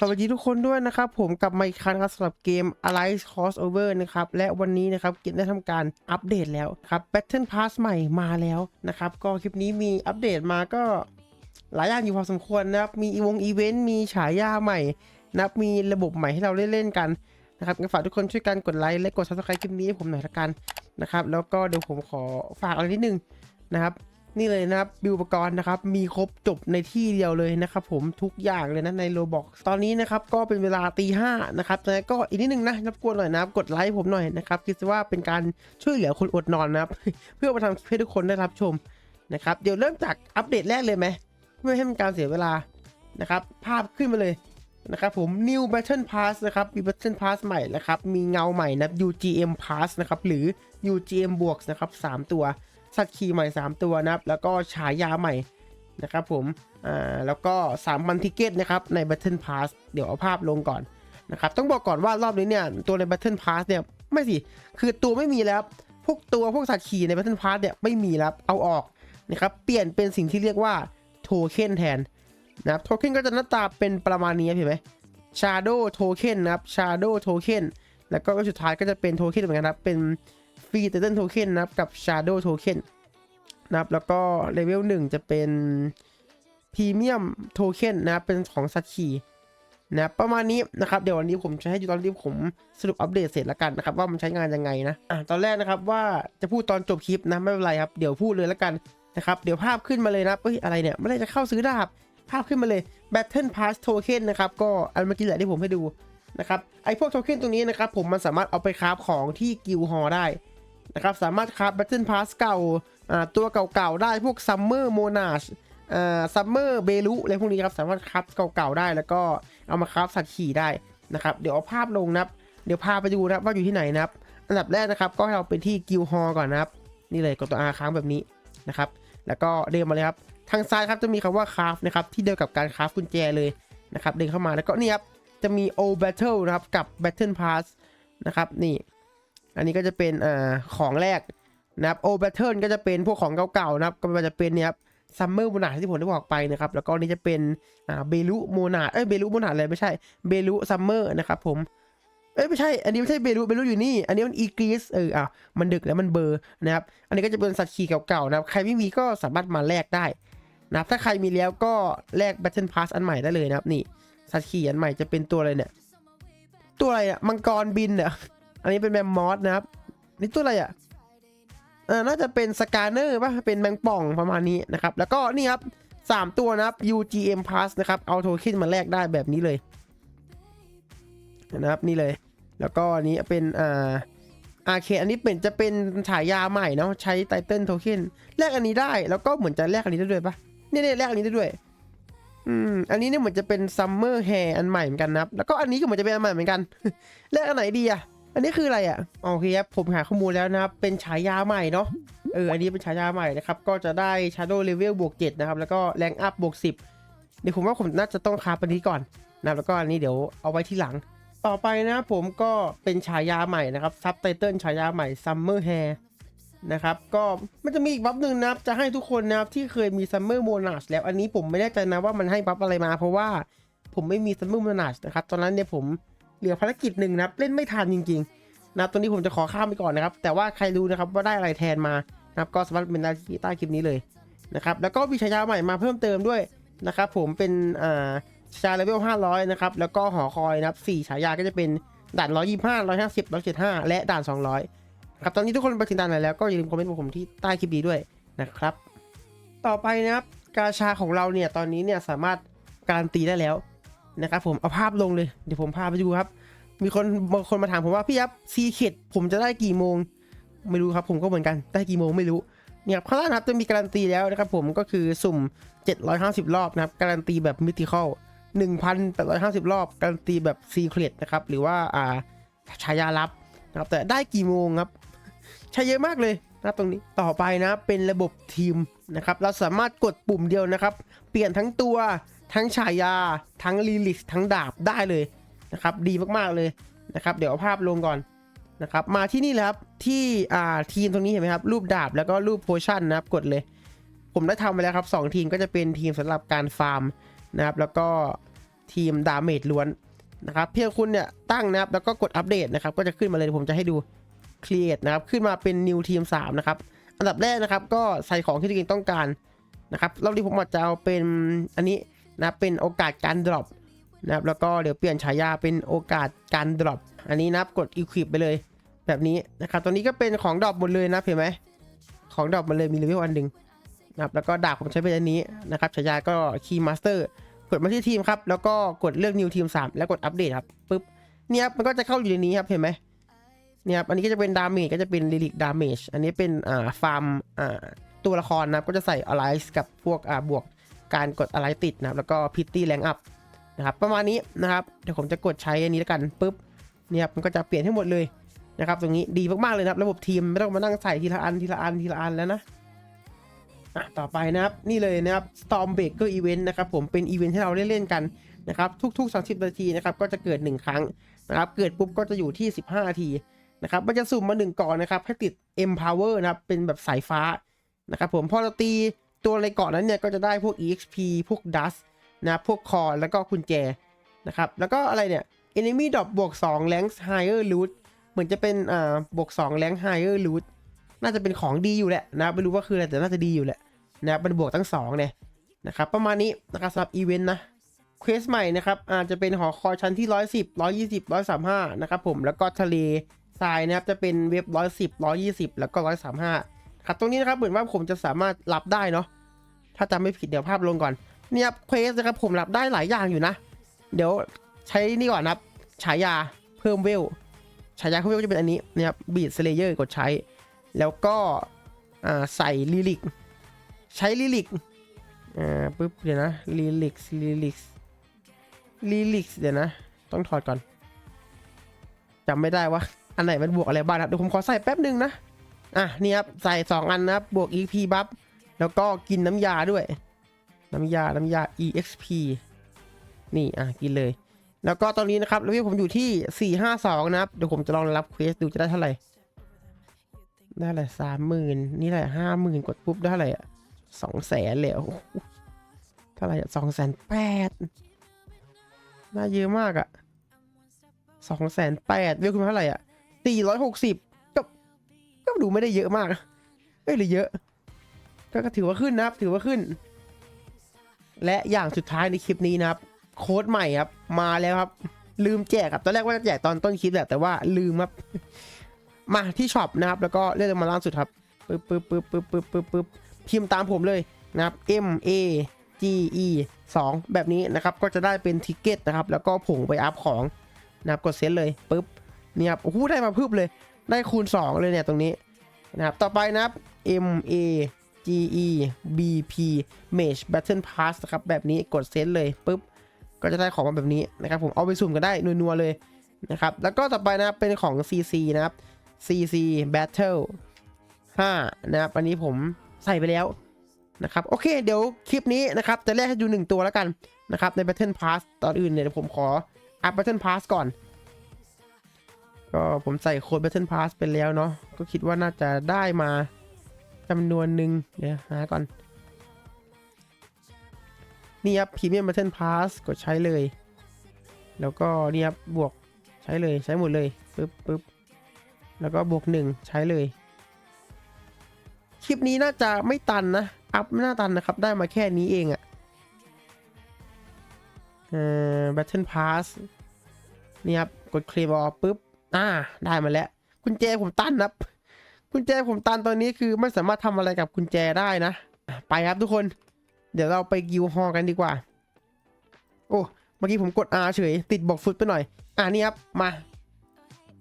สวัสดีทุกคนด้วยนะครับ ผมกลับมาอีกครั้งครับสำหรับเกม Alice Crossover นะครับ และวันนี้นะครับเกมได้ทำการอัปเดตแล้วครับ Battle Pass ใหม่มาแล้วนะครับ ก็คลิปนี้มีอัปเดตมาก็หลายอย่างอยู่พอสมควรนะครับ มีวงอีเวนต์ มีฉายาใหม่นะครับมีระบบใหม่ให้เราเล่นๆกันนะครับงั้นฝากทุกคนช่วยกันกดไลค์และกด subscribe คลิปนี้ให้ผมหน่อยละกันนะครับ แล้วก็เดี๋ยวผมขอฝากอะไรนิดนึงนะครับ นี่เลยนะครับบิวปกรณ์นะครับมีครบจบในที่เดียวเลยนะครับผมทุกอย่างเลยนะในโลบอกตอนนี้นะครับก็เป็นเวลาตีห้านะครับแต่ก็อีกนิดนึงนะรบกวนหน่อยนะครับกดไลค์ผมหน่อยนะครับคิดว่าเป็นการช่วยเหลือคนอดนอนนะครับ เพื่อมาทำคลิปให้ทุกคนได้รับชมนะครับเดี๋ยวเริ่มจากอัปเดตแรกเลยไหมเพื่อให้เป็นการเสียเวลานะครับภาพขึ้นมาเลยนะครับผม New Battle Pass นะครับ มี Battle Pass ใหม่นะครับ มีเงาใหม่นะ UGM Pass นะครับ หรือ UGM บวกนะครับสามตัว สัตว์ขี่ใหม่ 3 ตัวนะครับ แล้วก็ฉายาใหม่นะครับผม อ่า แล้วก็3พันทิเกตนะครับใน Battle Pass เดี๋ยวเอาภาพลงก่อนนะครับ ต้องบอกก่อนว่ารอบนี้เนี่ยตัวใน Battle Pass เนี่ยไม่สิ คือตัวไม่มีแล้ว พวกตัวพวกสัตว์ขี่ใน Battle Pass เนี่ยไม่มีแล้ว เอาออกนะครับ เปลี่ยนเป็นสิ่งที่เรียกว่าโทเค็นแทนนะครับ โทเค็นก็จะหน้าตาเป็นประมาณนี้เห็นไหม Shadow Token นะครับ Shadow Token แล้วก็สุดท้ายก็จะเป็นโทเค็นเหมือนกันครับ เป็น ฟรีเตเติลโทเค็นนะครับกับ Shadow Token นะครับแล้วก็เลเวล1จะเป็นพรีเมียมโทเค็นนะครับเป็นของสัตว์ขี่นะรประมาณนี้นะครับเดี๋ยววันนี้ผมจะให้ดูตอนที่ผมสรุปอัปเดตเสร็จแล้วกันนะครับว่ามันใช้งานยังไงนะอะตอนแรกนะครับว่าจะพูดตอนจบคลิปนะไม่เป็นไรครับเดี๋ยวพูดเลยแล้วกันนะครับเดี๋ยวภาพขึ้นมาเลยนะเอ้ยอะไรเนี่ยไม่ได้จะเข้าซื้อดาบภาพขึ้นมาเลย Battle Pass Token นะครับก็อันเมื่อกี้แหละที่ผมให้ดู นะครับไอพวกโทเค็นตรงนี้นะครับผมมันสามารถเอาไปคราฟของที่กิลฮอได้นะครับสามารถคราฟ Battle Pass เก่าตัวเก่าๆได้พวก Summer Monarch อ่า Summer b e l u อะไรพวกนี้ครับสามารถคราฟเก่าๆได้แล้วก็เอามาคราฟสัตว์ขี่ได้นะครับเดี๋ยวเอาภาพลงนะครับเดี๋ยวพาไปดูนะครับว่าอยู่ที่ไหนนะครับ อันดับแรกนะครับก็ให้เราไปที่กิลฮอก่อนนะครับ นี่เลยกดตัว R ค้างแบบนี้นะครับ แล้วก็เดินมาเลยครับ ทางซ้ายครับจะมีคำว่าคราฟนะครับที่เดียวกับการคราฟกุญแจเลยนะครับ เดินเข้ามาแล้วก็นี่ครับ จะมี O Battle นะครับกับ Battle Pass นะครับนี่อันนี้ก็จะเป็นอ่าของแรกนะครับโอเบเทิลก็จะเป็นพวกของเก่าๆนะครับก็จะเป็นเนี่ยครับซัมเมอร์โมนาที่ผมได้บอกไปนะครับแล้วก็นี่จะเป็นอ่าเบลูโมนาเอ้ยเบลูโมนาอะไรไม่ใช่เบลูซัมเมอร์นะครับผมเอ้ยไม่ใช่ อันนี้ไม่ใช่เบลูเบลูอยู่นี่ อันนี้มันอีกรีสเอออะมันดึกแล้วมันเบอร์นะครับ อันนี้ก็จะเป็นสัตว์ขี่เก่าๆนะครับใครไม่มีก็สามารถมาแลกได้นะครับถ้าใครมีแล้วก็แลก Battle Pass อันใหม่ได้เลยนะครับนี่ สัตว์ขี่อันใหม่จะเป็นตัวอะไรเนี่ย ตัวอะไรอะมังกรบินเนี่ยอันนี้เป็นแมมมอสนะครับ นี่ตัวอะไรอะเออน่าจะเป็นสกาเนอร์ป่ะ เป็นแมงป่องประมาณนี้นะครับ แล้วก็นี่ครับสามตัวนะครับ UGM Pass นะครับ เอาโทเค็นมาแลกได้แบบนี้เลยนะครับนี่เลย แล้วก็อันนี้เป็นอ่าอาเคอันนี้เป็นจะเป็นฉายาใหม่เนาะใช้ไตเติลโทเค็นแลกอันนี้ได้แล้วก็เหมือนจะแลกอันนี้ได้ด้วยป่ะเนี่ยเนี่ยแลกอันนี้ได้ด้วย อืม อันนี้เนี่ยเหมือนจะเป็นซัมเมอร์แฮร์อันใหม่เหมือนกันนะครับ แล้วก็อันนี้ก็เหมือนจะเป็นอันใหม่เหมือนกันแลกอันไหนดีอะ อันนี้คืออะไรอะ โอเคครับ ผมหาข้อมูลแล้วนะครับ เป็นฉายาใหม่เนาะ เออ อันนี้เป็นฉายาใหม่นะครับ ก็จะได้ Shadow Level บวก7นะครับ แล้วก็ Rank Up บวก10 เดี๋ยวผมว่าผมน่าจะต้องคาบอันนี้ก่อนนะแล้วก็อันนี้เดี๋ยวเอาไว้ที่หลัง ต่อไปนะผมก็เป็นฉายาใหม่นะครับ ซับไตเติลฉายาใหม่ Summer Hair นะครับก็มันจะมีอีกบัฟหนึ่งนะครับจะให้ทุกคนนะครับที่เคยมี Summer Monarch แล้วอันนี้ผมไม่แน่ใจนะว่ามันให้บัฟอะไรมา เพราะว่าผมไม่มี Summer Monarch นะครับตอนนั้นเนี่ยผมเหลือภารกิจหนึ่งนะครับเล่นไม่ทันจริงๆนะครับตรงนี้ผมจะขอข้ามไปก่อนนะครับ แต่ว่าใครรู้นะครับว่าได้อะไรแทนมานะครับก็สามารถเป็นได้ที่ใต้คลิปนี้เลยนะครับแล้วก็มีฉายาใหม่มาเพิ่มเติมด้วยนะครับผมเป็นอ่าชาเลเวล500นะครับแล้วก็หอคอยนะครับ4ฉายาก็จะเป็นด่าน125 150 175 และด่าน 200 ครับตอนนี้ทุกคนไปถึงด่านไหนแล้วก็อย่าลืมคอมเมนต์บอกผมที่ใต้คลิปนี้ด้วยนะครับ ต่อไปนะครับกาชาของเราเนี่ยตอนนี้เนี่ยสามารถการันตีได้แล้วนะครับผมเอาภาพลงเลยเดี๋ยวผมพาไปดูครับ มีคนบางคนมาถามผมว่าพี่ยับซีเ e ดผมจะได้กี่โมง ไม่รู้ครับผมก็เหมือนกันได้กี่โมงไม่รู้เนี่ยครับข้างล่างครับจะมีการันตีแล้วนะครับผมก็คือสุ่ม 750 รอบนะครับการันตีแบบมิติคอล1,850 รอบการันตีแบบซีเครตนะครับหรือว่าอ่าฉายาลับนะครับแต่ได้กี่โมงครับ ใช้เยอะมากเลยนะครับตรงนี้ต่อไปนะเป็นระบบทีมนะครับเราสามารถกดปุ่มเดียวนะครับ เปลี่ยนทั้งตัวทั้งฉายา ทั้งลีลิสทั้งดาบได้เลยนะครับดีมากๆเลยนะครับเดี๋ยวเอาภาพลงก่อนนะครับมาที่นี่เลยครับที่อ่าทีมตรงนี้เห็นไหมครับรูปดาบแล้วก็รูปโพชั่นนะครับกดเลย ผมได้ทำไปแล้วครับสองทีมก็จะเป็นทีมสำหรับการฟาร์มนะครับแล้วก็ทีมดาเมจล้วนนะครับเพียงคุณเนี่ยตั้งนะครับแล้วก็กดอัปเดตนะครับก็จะขึ้นมาเลยผมจะให้ดู create นะครับขึ้นมาเป็น new team 3 นะครับ อันดับแรกนะครับก็ใส่ของที่ตัวเองต้องการนะครับรอบนี้ผมอาจจะเอาเป็นอันนี้นะเป็นโอกาสการดรอปนะครับแล้วก็เดี๋ยวเปลี่ยนฉายาเป็นโอกาสการดรอปอันนี้นะครับกด equip ไปเลยแบบนี้นะครับตัวนี้ก็เป็นของดรอปหมดเลยนะเห็นไหมของดรอปมันเลยมีเลเวลอันหนึ่งนะครับแล้วก็ดาบผมใช้เป็นอันนี้นะครับฉายาก็ Key Master กดมาที่ทีมครับ แล้วก็กดเลือก New Team 3 แล้วกดอัปเดตครับปึ๊บเนี่ยครับมันก็จะเข้าอยู่ในนี้ครับเห็นไหม เนี่ยครับอันนี้ก็จะเป็นดาเมจก็จะเป็นลิลิกดาเมจอันนี้เป็นอ่าฟาร์มอ่าตัวละครนะครับก็จะใส่อะไรกับพวกอ่าบวกการกดอะไรติดนะครับแล้วก็พิตตี้แรงอัพนะครับประมาณนี้นะครับเดี๋ยวผมจะกดใช้อันนี้แล้วกันปึ๊บเนี่ยครับมันก็จะเปลี่ยนให้หมดเลยนะครับตรงนี้ดีมากๆเลยนะครับ ระบบทีมไม่ต้องมานั่งใส่ทีละอันทีละอันทีละอันแล้วนะอะต่อไปนะครับนี่เลยนะครับ Storm Breaker Event นะครับผมเป็นอีเวนท์ที่เราได้เล่นกันนะครับทุกๆ 30 นาทีนะครับก็จะเกิด 1 ครั้งนะครับเกิดปุ๊บก็จะอยู่ที่ 15 นาที นะครับมันจะสุ่มมา1ก่อนนะครับให้ติด Empower นะครับเป็นแบบสายฟ้านะครับผมพอเราตีตัวในเกาะนั้นเนี่ยก็จะได้พวก EXP พวก Dust นะพวกคอแล้วก็กุญแจนะครับแล้วก็อะไรเนี่ย Enemy Drop บวก2 Rank Higher Loot เหมือนจะเป็นอ่าบวก2 Rank Higher Loot น่าจะเป็นของดีอยู่แหละนะไม่รู้ว่าคืออะไรแต่น่าจะดีอยู่แหละนะมันบวกทั้งสองเนี่ยนะครับประมาณนี้นะครับสำหรับอีเวนต์นะเควสใหม่นะครับอาจจะเป็นหอคอยชั้นที่ 110 120 135นะครับผมแล้วก็ทะเล ทรายนะครับจะเป็นเว็บ110 120แล้วก็135ครับตรงนี้นะครับเหมือนว่าผมจะสามารถรับได้เนาะถ้าจำไม่ผิดเดี๋ยวภาพลงก่อนเนี่ยเควสนะครับผมรับได้หลายอย่างอยู่นะ เดี๋ยวใช้นี่ก่อนนะครับฉายาเพิ่มเวลฉายาเพิ่มเวลก็จะเป็นอันนี้นะครับบีดสเลเยอร์กดใช้ แล้วก็ใส่ลิลิกใช้ลิลิกอ่าปึ๊บเดี๋ยวนะลิลิกลิลิกลิลิกเดี๋ยวนะ ต้องถอดก่อนจำไม่ได้ว่า อันไหนมันบวกอะไรบ้างครับเดี๋ยวผมขอใส่แป๊บหนึ่งนะ อะนี่ครับใส่ 2 อันนะครับบวก EP บัฟแล้วก็กินน้ำยาด้วย น้ำยา น้ำยา EXP นี่อะกินเลย แล้วก็ตอนนี้นะครับแล้วผมอยู่ที่ 452 นะครับ เดี๋ยวผมจะลองรับเควสดูจะได้เท่าไหร่ ได้อะไรสามหมื่นนี่แหละห้าหมื่นกดปุ๊บได้เท่าไหร่อะสองแสนเลยเหรอโอ้โหเท่าไหร่อะสองแสนแปดน่าเยอะมากอะสองแสนแปดเวลคุณเท่าไหร่อะ สี่ร้อยหกสิบก็ก็ดูไม่ได้เยอะมากเอ้ยหรือเยอะ ก็ถือว่าขึ้นนะครับถือว่าขึ้น และอย่างสุดท้ายในคลิปนี้นะครับ โค้ดใหม่ครับ มาแล้วครับ ลืมแจกครับตอนแรกว่าจะแจกตอนต้นคลิปแหละแต่ว่าลืมครับ มาที่ช็อปนะครับ แล้วก็เลือกมาล่าสุดครับปึ๊บปึ๊บปึ๊บปึ๊บปึ๊บปึ๊บปึ๊บพิมพ์ตามผมเลยนะครับ M A G E 2 แบบนี้นะครับ ก็จะได้เป็นทิกเก็ตนะครับ แล้วก็ผงไปอัพของนะครับกดเซ็นเลยปึ๊บ นี่ยครับโอ้โหได้มาพึบเลย ได้คูณ 2 เลยเนี่ยตรงนี้นะครับต่อไปนะครับ M A G E B P Mage Battle Pass นะครับแบบนี้กดเซ็นเลยปึ๊บก็จะได้ของมาแบบนี้นะครับผมเอาไปสุ่มกันได้นัวๆเลยนะครับแล้วก็ต่อไปนะครับเป็นของ CC นะครับ CC Battle 5นะครับอันนี้ผมใส่ไปแล้วนะครับโอเคเดี๋ยวคลิปนี้นะครับจะแลกให้ดู 1 ตัวแล้วกันนะครับใน Battle Pass ตอนอื่นเนี่ยผมขออัพ Battle Pass ก่อน ก็ผมใส่โค้ด Battle Pass ไปแล้วเนาะก็คิดว่าน่าจะได้มาจำนวนหนึ่งเดี๋ยวหาก่อน นี่ครับ Premium Battle Pass กดใช้เลย แล้วก็นี่ครับบวกใช้เลยใช้หมดเลยปึ๊บปึ๊บแล้วก็บวกหนึ่งใช้เลย คลิปนี้น่าจะไม่ตันนะ อัพไม่น่าตันนะครับ ได้มาแค่นี้เองอะเอ่อ Battle Pass นี่ครับ กดเคลมออกปุ๊บ อ่า ได้มาแล้ว กุญแจผมตันครับ กุญแจผมตันตอนนี้คือไม่สามารถทำอะไรกับกุญแจได้นะ ไปครับทุกคน เดี๋ยวเราไปกิวฮอกันดีกว่า โอ้ เมื่อกี้ผมกด R เฉย ติดบอกฟุตไปหน่อย อ่านี่ครับ มา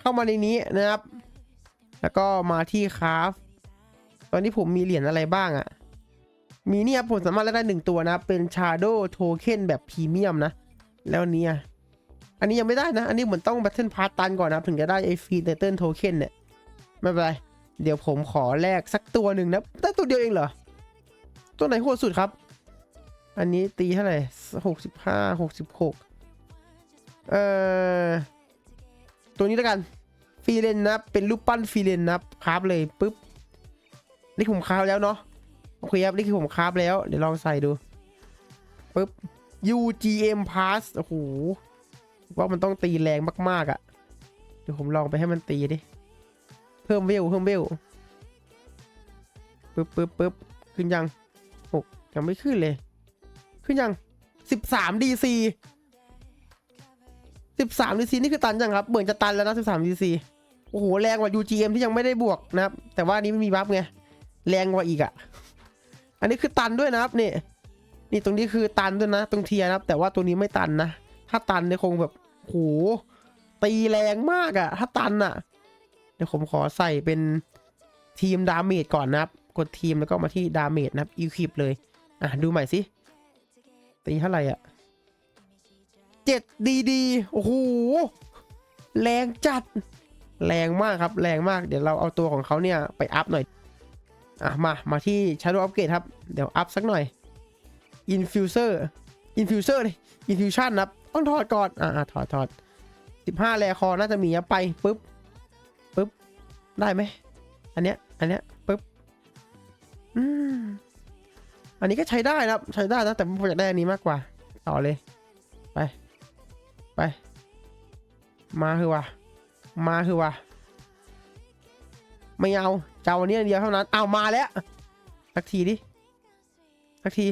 เข้ามาในนี้นะครับ แล้วก็มาที่คราฟ ตอนนี้ผมมีเหรียญอะไรบ้างอะ่ะมีเนี่ยผมสามารถได้หนึ่งตัวนะ เป็น Shadow Token แบบพรีเมียมนะ แล้วเนี่ย อันนี้ยังไม่ได้นะ อันนี้เหมือนต้อง Battle Pass ตันก่อนนะ ถึงจะได้ไอฟรีเตเติลโทเค็นเนี่ย ไม่เป็นไร เดี๋ยวผมขอแลกสักตัวหนึ่งนะได้ตัวเดียวเองเหรอ ตัวไหนโหดสุดครับ อันนี้ตีเท่าไหร่หกสิบห้าหกสิบหกเอ่อ ตัวนี้แล้วกันฟีเลนนะ เป็นรูปปั้นฟีเลนนะคราฟเลยปุ๊บ นี่ผมคราฟแล้วเนาะ โอเคครับ นี่คือผมคราฟแล้ว เดี๋ยวลองใส่ดูปุ๊บ UGM Pass โอ้โห ว่ามันต้องตีแรงมาก ๆอะ่ะ เดี๋ยวผมลองไปให้มันตีดิ เพิ่มเวลเพิ่มเวลปึ๊บปึ๊บปึ๊บขึ้นยังหกยังไม่ขึ้นเลย ขึ้นยังสิบสาม DC สิบสาม DC นี่คือตันยังครับ เหมือนจะตันแล้วนะสิบสาม DC โอ้โห แรงกว่า UGM ที่ยังไม่ได้บวกนะครับ แต่ว่านี้ไม่มีบัฟไง แรงกว่าอีกอะ่ะ อันนี้คือตันด้วยนะครับนี่ นี่ตรงนี้คือตันด้วยนะ ตรงเทียนะครับ แต่ว่าตัวนี้ไม่ตันนะ ถ้าตันเนี่ยคงแบบโหตีแรงมากอะถ้าตันอะเดี๋ยวผมขอใส่เป็นทีมดาเมจก่อนนะครับ กดทีมแล้วก็มาที่ดาเมจนะครับอีคลิปเลย อะ ดูใหม่สิ ตีเท่าไหร่อะเจ็ดดีดีโอ้โห แรงจัด แรงมากครับ แรงมาก เดี๋ยวเราเอาตัวของเขาเนี่ยไปอัพหน่อย อะ มา มาที่ Shadow Upgrade ครับ เดี๋ยวอัพสักหน่อย Infuser Infuser เลย Infusion นะครับ ต้องถอดก่อนอ่าถอดถอดสิบห้าแรคอน่าจะมีไปปุ๊บปุ๊บได้ไหมอันเนี้ยอันเนี้ยปุ๊บอืมอันนี้ก็ใช้ได้นะครับใช้ได้นะแต่ผมอยากได้อันนี้มากกว่า ต่อเลย ไป ไป มาคือว่ามาคือว่าไม่เอาเจ้าอันนี้อันเดียวเท่านั้นเอามาแล้วสักทีดิสักที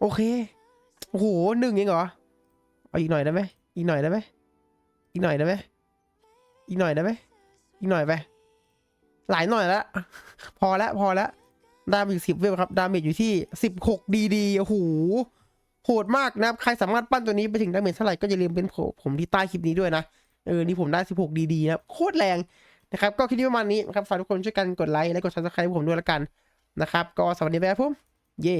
โอเคโอ้โหหนึ่งเองเหรอ เอาอีกหน่อยได้ไหมอีกหน่อยได้ไหมอีกหน่อยได้ไหมอีกหน่อยได้ไหมอีกหน่อยไป หลายหน่อยแล้วพอแล้วพอแล้วดาเมจสิบเวลครับ ดาเมจอยู่ที่สิบหกดีดีโอ้โหโหดมากนะครับ ใครสามารถปั้นตัวนี้ไปถึงดาเมจเท่าไหร่ก็อย่าลืมเป็นผมผมที่ใต้คลิปนี้ด้วยนะ เออ นี่ผมได้16ดีๆนะครับโคตรแรงนะครับ ก็คลิปนี้ประมาณนี้นะครับ ฝากทุกคนช่วยกันกดไลค์และกด subscribe ผมด้วยละกันนะครับ ก็สวัสดีครับผม เย้